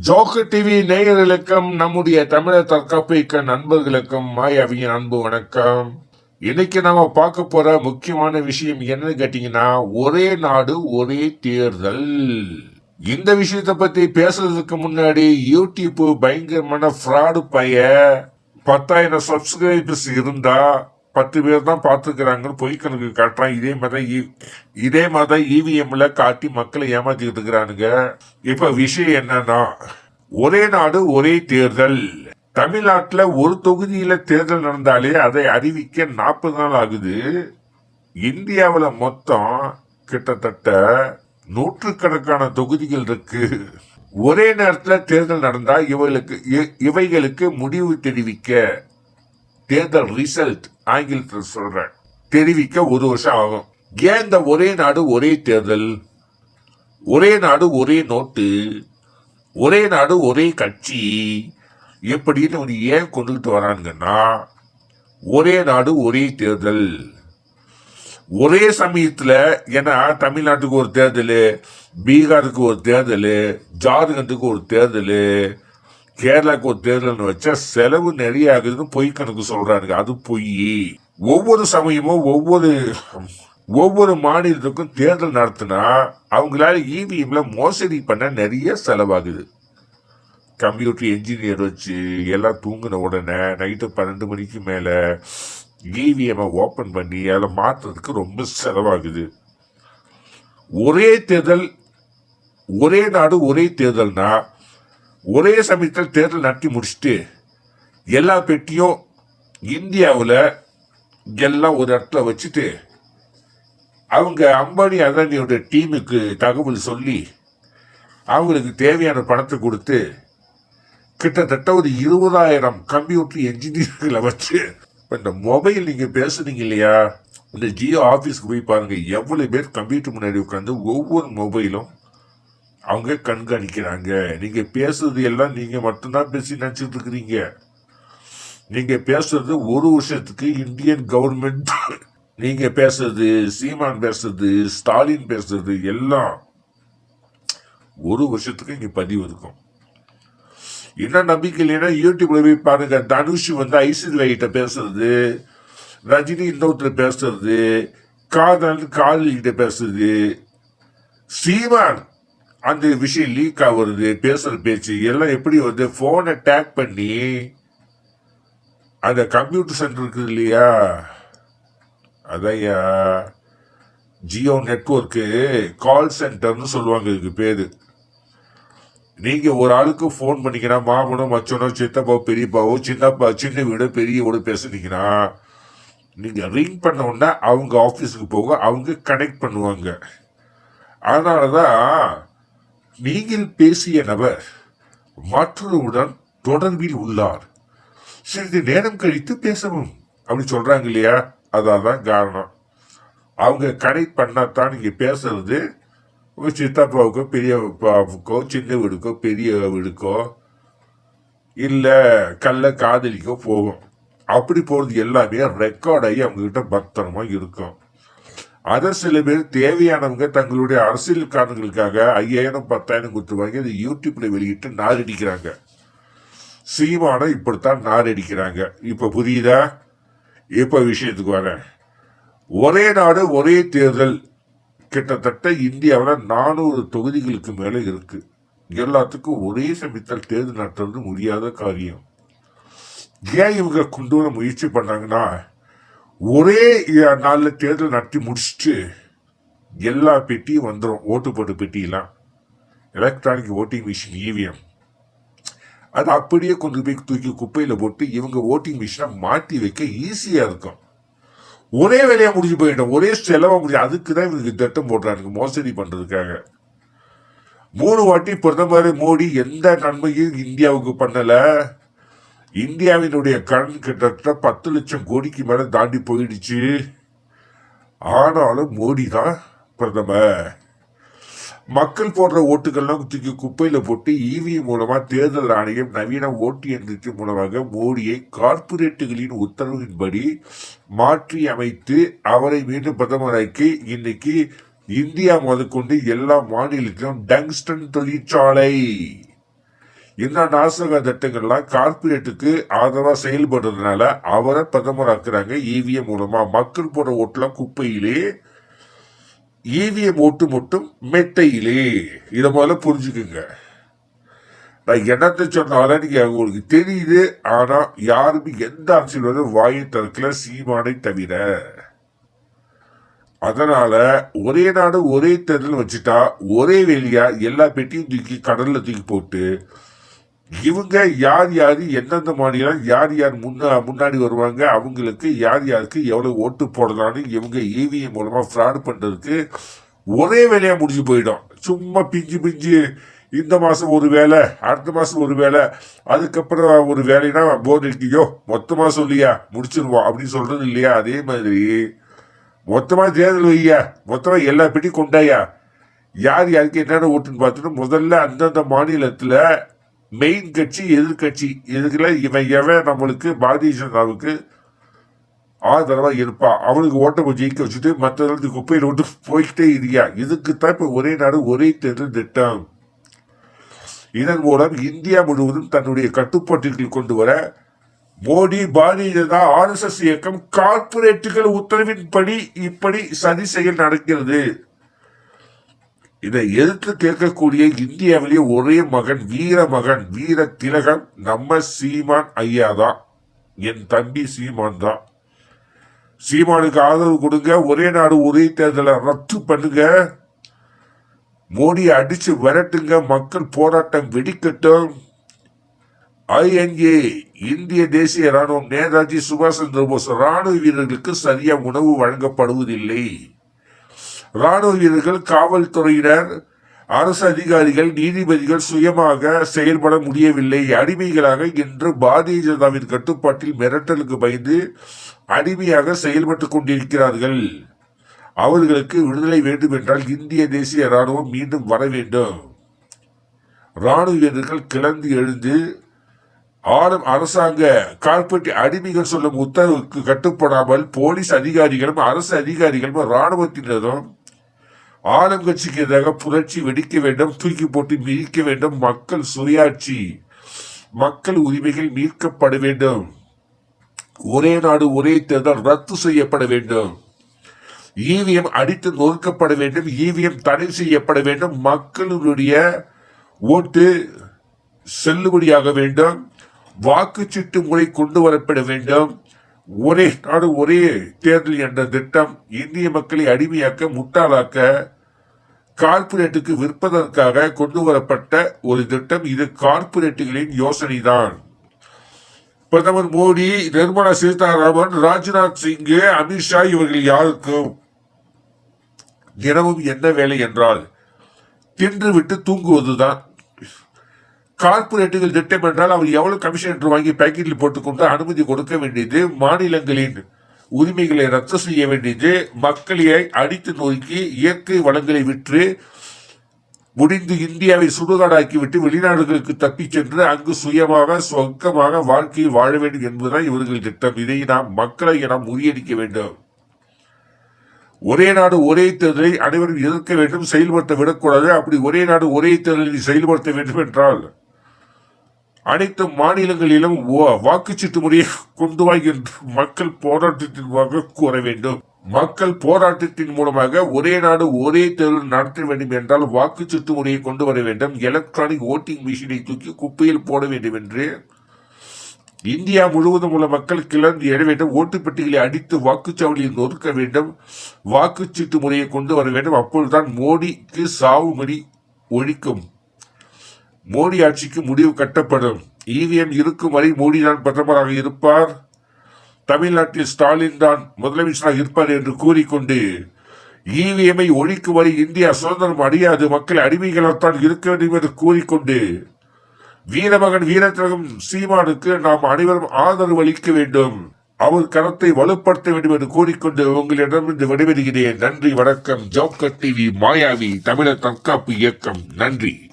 Joke TV நேயர்களுக்கும் நம்முடைய தமிழர் தற்காப்பிக்க நண்பர்களுக்கும் மாயாவியின் அன்பு வணக்கம். இன்னைக்கு நாம பார்க்க போற முக்கியமான விஷயம் என்னன்னு கேட்டீங்கன்னா ஒரே நாடு ஒரே தேர்தல். இந்த விஷயத்தை பத்தி பேசுறதுக்கு முன்னாடி யூடியூப் பயங்கரமான ஃப்ராடு பைய பத்தாயிரம் சப்ஸ்கிரைபர்ஸ் இருந்தா பத்து பேர் தான் பார்த்துருக்குறாங்கன்னு பொய் கணக்கு காட்டுறான். இதே மாதிரி இ- இதே மாதிரி இவிஎம்ல காட்டி மக்களை ஏமாத்திக்கிட்டு இருக்கிறானுங்க. இப்ப விஷயம் என்னன்னா ஒரே நாடு ஒரே தேர்தல். தமிழ்நாட்டில் ஒரு தொகுதியில தேர்தல் நடந்தாலே அதை அறிவிக்க நாற்பது நாள் ஆகுது. இந்தியாவில் மொத்தம் கிட்டத்தட்ட நூற்றுக்கணக்கான தொகுதிகள் இருக்கு. ஒரே நேரத்தில் தேர்தல் நடந்தா இவர்களுக்கு இ- இவைகளுக்கு முடிவு தெரிவிக்க தேர்தல் ரிசல்ட் ஆங்கிலத்தில் சொல்றேன். தெரிவிக்க ஒரு வருஷம் ஆகும். ஏன் இந்த ஒரே நாடு ஒரே தேர்தல்? ஒரே நாடு ஒரே நோட்டு? ஒரே நாடு ஒரே கட்சி? எப்படின்னு ஒரு ஏன் கொண்டுகிட்டு வரானுங்கன்னா ஒரே நாடு ஒரே தேர்தல். ஒரே சமயத்தில் ஏன்னா தமிழ்நாட்டுக்கு ஒரு தேர்தல் பீகாருக்கு ஒரு தேர்தல் ஜார்க்கண்டுக்கு ஒரு தேர்தல் கேரளாக்கு ஒரு தேர்தல்னு வச்சா செலவு நிறைய ஆகுதுன்னு பொய் கணக்கு சொல்றானுங்க. அது பொய் ஒவ்வொரு சமயமும் ஒவ்வொரு ஒவ்வொரு மாநிலத்துக்கும் தேர்தல் நடத்தினா அவங்களால இவிஎம்ல மோசடி பண்ண நிறைய செலவாகுது. கம்ப்யூட்டர் என்ஜினியர் வச்சு எல்லாம் தூங்கின உடனே நைட்டு பன்னெண்டு மணிக்கு மேலே இவிஎம்ஐ ஓப்பன் பண்ணி அதில் மாற்றுறதுக்கு ரொம்ப செலவாகுது. ஒரே தேர்தல் ஒரே நாடு ஒரே தேர்தல்னா ஒரே சமயத்தில் தேர்தல் நடத்தி முடிச்சுட்டு எல்லா பெட்டியும் இந்தியாவில் எல்லாம் ஒரு இடத்துல வச்சுட்டு அவங்க அம்பானி அதானியோட டீமுக்கு தகவல் சொல்லி அவங்களுக்கு தேவையான பணத்தை கொடுத்து கிட்டத்தட்ட ஒரு இருபதாயிரம் கம்ப்யூட்டர் என்ஜினியர்களை வச்சு இப்போ இந்த மொபைல் நீங்கள் பேசுனீங்க இல்லையா? இந்த ஜியோ ஆஃபீஸ்க்கு போய் பாருங்கள் எவ்வளோ பேர் கம்ப்யூட்டர் முன்னாடி உட்காந்து ஒவ்வொரு மொபைலும் அவங்க கண்காணிக்கிறாங்க. நீங்க பேசுறது எல்லாம் நீங்க மட்டும்தான் பேசி நினைச்சிட்டு இருக்கிறீங்க. நீங்க பேசுறது ஒரு வருஷத்துக்கு இந்தியன் கவர்மெண்ட் நீங்க பேசுறது சீமான் பேசுறது ஸ்டாலின் பேசுறது எல்லாம் ஒரு வருஷத்துக்கு இங்க பதிவு இருக்கும். என்ன நம்பிக்கை இல்லைன்னா யூடியூப்ல போய் பாருங்க. தனுஷ் வந்து ஐஸ்வர்யா கிட்ட பேசுறது ரஜினி இன்னொருத்தர் பேசுறது காதல் காதல் கிட்ட பேசுறது சீமான் அந்த விஷயம் லீக் ஆகுறது பேசுற பேச்சு எல்லாம் எப்படி வந்து போனை டேக் பண்ணி அந்த கம்ப்யூட்டர் சென்டர் இருக்குது இல்லையா? அதையா ஜியோ நெட்ஒர்க்கு கால் சென்டர்னு சொல்லுவாங்க இதுக்கு பேரு. நீங்க ஒரு ஆளுக்கு ஃபோன் பண்ணீங்கன்னா மாமனோ மச்சனோ சித்தப்பா பெரியப்பாவோ சின்னப்பா சின்ன வீடு பெரிய வீடு பேசுனீங்கன்னா நீங்க ரிங் பண்ண உடனே அவங்க ஆஃபீஸுக்கு போக அவங்க கனெக்ட் பண்ணுவாங்க. அதனாலதான் நீங்கள் பேசிய நபர் மற்றொருடன் தொடர்பில் உள்ளார். சிறிது நேரம் கழித்து பேசவும். அப்படி சொல்றாங்க இல்லையா? அதான் காரணம். அவங்க கனெக்ட் பண்ணாதான் நீங்க பேசுறது. சித்தப்பாவுக்கோ பெரிய பாவுக்கோ சின்ன வீடுக்கோ பெரிய வீடுக்கோ இல்ல கல்ல காதலிக்கோ போகும். அப்படி போறது எல்லாமே ரெக்கார்ட் ஆகி அவங்க கிட்ட பத்திரமா இருக்கும். அதை சில பேர் தேவையானவங்க தங்களுடைய அரசியல் காரணங்களுக்காக ஐயாயிரம் பத்தாயிரம் கொடுத்துருவாங்க அதை யூடியூப்பில் வெளியிட்டு நாரடிக்கிறாங்க. சீமான இப்படித்தான் நாரடிக்கிறாங்க. இப்போ புரியுதா? இப்போ விஷயத்துக்கு வரேன். ஒரே நாடு ஒரே தேர்தல். கிட்டத்தட்ட இந்தியாவில் நானூறு தொகுதிகளுக்கு மேலே இருக்குது எல்லாத்துக்கும் ஒரே சமயத்தில் தேர்தல் நடத்துறது முடியாத காரியம். ஏன் இவங்க கொண்டு வர முயற்சி பண்ணாங்கன்னா ஒரே நாளில் தேர்தல் நடத்தி முடிச்சுட்டு எல்லா பெட்டியும் வந்துடும் ஓட்டு போட்டு பெட்டியெல்லாம். எலக்ட்ரானிக் ஓட்டிங் மிஷின் இவிஎம் அது அப்படியே கொண்டு போய் தூக்கி குப்பையில் போட்டு இவங்க ஓட்டிங் மிஷினை மாட்டி வைக்க ஈஸியாக இருக்கும். ஒரே வேலையாக முடிஞ்சு போயிட்டோம் ஒரே செலவாக முடியும் அதுக்கு தான் இவங்க திட்டம் போடுறாங்க மோசடி பண்ணுறதுக்காக மூணு வாட்டி பிரதமர் மோடி எந்த நன்மையும் இந்தியாவுக்கு பண்ணலை. இந்தியாவினுடைய கடன் கிட்டத்தட்ட பத்து லட்சம் கோடிக்கு மேல தாண்டி போயிடுச்சு. ஆனாலும் மோடி தான் பிரதமர். மக்கள் போடுற ஓட்டுகள்லாம் தூக்கி குப்பையில போட்டு இவிஎம் மூலமா தேர்தல் ஆணையம் நவீன ஓட்டு எந்திரத்தின் மூலமாக மோடியை கார்ப்பரேட்டுகளின் உத்தரவின்படி மாற்றி அமைத்து அவரை மீண்டும் பிரதமராக்கி இன்னைக்கு இந்தியா முதற்கொண்டு எல்லா மாநிலத்திலும் டங்ஸ்டன் தொழிற்சாலை. இந்த நாசக திட்டங்கள்லாம் கார்பரேட்டுக்கு ஆதரவா செயல்படுறதுனால அவரை பிரதமராக்குறாங்க இவிஎம் மூலமா. மக்கள் போடுற ஓட்டுலாம் குப்பையிலே இவிஎம் ஓட்டு மட்டும் மெட்டையிலே. இதை முதல்ல புரிஞ்சுக்குங்க. நான் என்னத்தை சொன்னாலும் நீங்க உங்களுக்கு தெரியுது. ஆனா யாருமே எந்த அரசியலும் வாயை திறக்கல சீமானை தவிர. அதனால ஒரே நாடு ஒரே தேர்தல் வச்சுட்டா ஒரே வேலையா எல்லா பெட்டியும் தூக்கி கடல்ல தூக்கி போட்டு இவங்க யார் யார் எந்தெந்த மாநிலம் யார் யார் முன்னா முன்னாடி வருவாங்க அவங்களுக்கு யார் யாருக்கு எவ்வளோ ஓட்டு போடலாம்னு இவங்க இவிஎம் மூலமாக ஃப்ராட் பண்ணுறதுக்கு ஒரே வேலையாக முடிஞ்சு போயிடும். சும்மா பிஞ்சு பிஞ்சு இந்த மாதம் ஒரு வேலை அடுத்த மாதம் ஒரு வேலை அதுக்கப்புறம் ஒரு வேலைனா போர் இருக்கியோ மொத்தமாக சொல்லியா முடிச்சிருவோம் அப்படின்னு சொல்கிறது இல்லையா? அதே மாதிரி மொத்தமாக தேர்தல் வையா மொத்தமாக எல்லா பெட்டியும் கொண்டாயா? யார் யாருக்கு என்னென்ன ஓட்டுன்னு பார்த்துட்டு முதல்ல அந்தந்த மாநிலத்தில் மெயின் கட்சி எதிர்கட்சி இதுல இவன் எவன் நம்மளுக்கு பாரதிய ஜனதாவுக்கு ஆதரவா இருப்பா? அவனுக்கு ஓட்டை ஜெயிக்க வச்சுட்டு மற்ற குப்பையில் விட்டு போய்கிட்டே இருக்கியா? இதுக்கு தான் இப்ப ஒரே நாடு ஒரே தேர்தல் திட்டம். இதன் மூலம் இந்தியா முழுவதும் தன்னுடைய கட்டுப்பாட்டிற்குள் கொண்டு வர மோடி பாரதிய ஜனதா ஆர்எஸ்எஸ் இயக்கம் கார்ப்பரேட்டுகள் உத்தரவின்படி இப்படி சதி செயல் நடக்கிறது. இதை எதிர்த்து கேட்கக்கூடிய இந்தியாவிலேயே ஒரே மகன் வீர மகன் வீர திலகன் நம்ம சீமான் ஐயா தான் என் தம்பி சீமான் தான் சீமானுக்கு ஆதரவு கொடுங்க. ஒரே நாடு ஒரே தேர்தலை ரத்து பண்ணுங்க. மோடியை அடிச்சு விரட்டுங்க. மக்கள் போராட்டம் வெடிக்கட்டும். ஐஎன்ஏ இந்திய தேசிய ராணுவம் நேதாஜி சுபாஷ் சந்திர போஸ் ராணுவ வீரர்களுக்கு சரியா உணவு வழங்கப்படுவதில்லை. ராணுவ வீரர்கள் காவல்துறையினர் அரசு அதிகாரிகள் நீதிபதிகள் சுயமாக செயல்பட முடியவில்லை. அடிமைகளாக இன்று பாரதிய ஜனதாவின் கட்டுப்பாட்டில் மிரட்டலுக்கு பயந்து அடிமையாக செயல்பட்டுக் கொண்டிருக்கிறார்கள். அவர்களுக்கு விடுதலை வேண்டும் என்றால் இந்திய தேசிய ராணுவம் மீண்டும் வர வேண்டும். ராணுவ வீரர்கள் கிளந்து எழுந்து ஆளும் அரசாங்க கார்பரேட் அடிமைகள் சொல்லும் உத்தரவுக்கு கட்டுப்படாமல் போலீஸ் அதிகாரிகளும் அரசு அதிகாரிகளும் ராணுவத்தினரும் ஆளுங்கட்சிக்கு எதிராக புரட்சி வெடிக்க வேண்டும் தூக்கி போட்டு மிதிக்க வேண்டும். மக்கள் சுயாட்சி மக்கள் உரிமைகள் மீட்கப்பட வேண்டும். ஒரே நாடு ஒரே தேர்தல் ரத்து செய்யப்பட வேண்டும். ஈவிஎம் அடித்து நொறுக்கப்பட வேண்டும். ஈவிஎம் தடை செய்யப்பட வேண்டும். மக்களுடைய ஓட்டு செல்லுபடியாக வேண்டும். வாக்குச்சீட்டு முறை கொண்டு வரப்பட வேண்டும். ஒரே நாடு ஒரே தேர்தல் என்ற திட்டம் இந்திய மக்களை அடிமையாக்க முட்டாளாக்க கார்ப்பரேட்டுக்கு விற்பதற்காக கொண்டு வரப்பட்ட ஒரு திட்டம். இது கார்ப்பரேட்டுகளின் யோசனை தான் பிரதமர் மோடி நிர்மலா சீதாராமன் ராஜ்நாத் சிங் அமித்ஷா இவர்கள் யாருக்கும் தினமும் என்ன வேலை என்றால் தின்று விட்டு தூங்குவதுதான் கார்ப்பரேட்டுகள் திட்டம் என்றால் அவர் எவ்வளவு கமிஷன் என்று வாங்கி பேக்கெட்டில் போட்டுக்கொண்டு அனுமதி கொடுக்க வேண்டியது மாநிலங்களின் உரிமைகளை ரத்து செய்ய வேண்டியது மக்களை அடித்து நோக்கி இயற்கை வளங்களை விற்று முடிந்து இந்தியாவை சுடுகாடாக்கி விட்டு வெளிநாடுகளுக்கு தப்பிச் சென்று அங்கு சுயமாக சொர்க்கமாக வாழ்க்கையை வாழ வேண்டும் என்பதுதான் இவர்கள் திட்டம். இதை நாம் மக்களை நாம் முறியடிக்க வேண்டும். ஒரே நாடு ஒரே தேர்தலை அனைவரும் எதிர்க்க வேண்டும் செயல்படுத்த விடக்கூடாது. அப்படி ஒரே நாடு ஒரே தேர்தலை செயல்படுத்த வேண்டும் என்றால் அனைத்து மாநிலங்களிலும் வாக்குச்சீட்டு முறையை கொண்டு வா என்று மக்கள் போராட்டத்தின் மூலமாக கூற வேண்டும். மக்கள் போராட்டத்தின் மூலமாக ஒரே நாடு ஒரே தேர்தல் நடத்த வேண்டும் என்றால் வாக்குச்சீட்டு முறையை கொண்டு வர வேண்டும். எலக்ட்ரானிக் ஓட்டிங் மிஷினை தூக்கி குப்பையில் போட வேண்டும் என்று. இந்தியா முழுவதும் உள்ள மக்கள் கிளர்ந்து எழ வேண்டும். ஓட்டுப்பெட்டிகளை அடித்து வாக்குச்சாவடியில் நொறுக்க வேண்டும். வாக்குச்சீட்டு முறையை கொண்டு வர வேண்டும். அப்பொழுதுதான் மோடிக்கு சாவுமணி ஒழிக்கும். மோடி ஆட்சிக்கு முடிவு கட்டப்படும். இவிஎம் இருக்கும் வரை மோடி தான் பிரதமராக இருப்பார். தமிழ்நாட்டில் ஸ்டாலின் தான் முதலமைச்சராக இருப்பார் என்று கூறிக்கொண்டு இவிஎம்ஐ ஒழிக்கும் வரை இந்தியா சுதந்திரம் அடையாது மக்கள் அடிமைகளால்தான் இருக்க வேண்டும் என்று கூறிக்கொண்டு வீரமகன் வீரத்திரகம் சீமானுக்கு நாம் அனைவரும் ஆதரவு அளிக்க வேண்டும். அவர் கரத்தை வலுப்படுத்த வேண்டும் என்று கூறிக்கொண்டு உங்களிடம் உங்களிடமிருந்து விடைபெறுகிறேன். நன்றி வணக்கம். ஜோக்கர் டிவி மாயாவி தமிழர் தற்காப்பு இயக்கம். நன்றி.